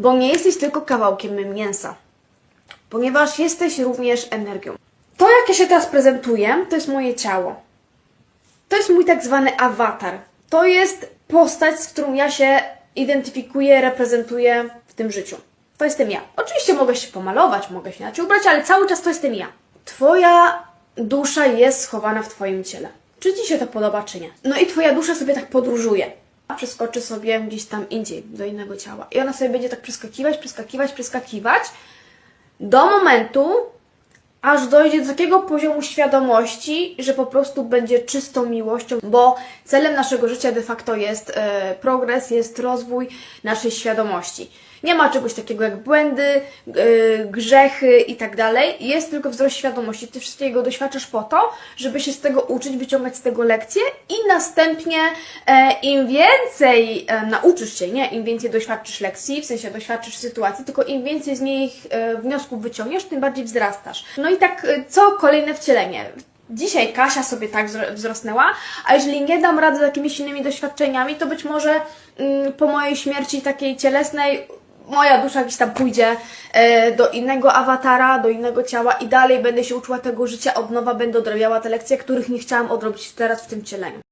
bo nie jesteś tylko kawałkiem mięsa, ponieważ jesteś również energią. To, jak ja się teraz prezentuję, to jest moje ciało. To jest mój tak zwany awatar. To jest postać, z którą ja się identyfikuję, reprezentuję w tym życiu. To jestem ja. Oczywiście mogę się pomalować, mogę się inaczej ubrać, ale cały czas to jestem ja. Twoja dusza jest schowana w Twoim ciele. Czy Ci się to podoba, czy nie? No i Twoja dusza sobie tak podróżuje. Przeskoczy sobie gdzieś tam indziej, do innego ciała. I ona sobie będzie tak przeskakiwać, przeskakiwać, przeskakiwać do momentu, aż dojdzie do takiego poziomu świadomości, że po prostu będzie czystą miłością, bo celem naszego życia de facto jest e, progres, jest rozwój naszej świadomości. Nie ma czegoś takiego jak błędy, e, grzechy i tak. Jest tylko wzrost świadomości. Ty wszystkiego doświadczasz po to, żeby się z tego uczyć, wyciągać z tego lekcje i następnie e, im więcej e, nauczysz się, nie? Im więcej doświadczysz lekcji, w sensie doświadczysz sytuacji, tylko im więcej z nich e, wniosków wyciągniesz, tym bardziej wzrastasz. No i tak e, co kolejne wcielenie? Dzisiaj Kasia sobie tak wzro- wzrosnęła, a jeżeli nie dam rady z jakimiś innymi doświadczeniami, to być może mm, po mojej śmierci takiej cielesnej moja dusza gdzieś tam pójdzie e, do innego awatara, do innego ciała i dalej będę się uczyła tego życia od nowa, będę odrabiała te lekcje, których nie chciałam odrobić teraz w tym cieleniu.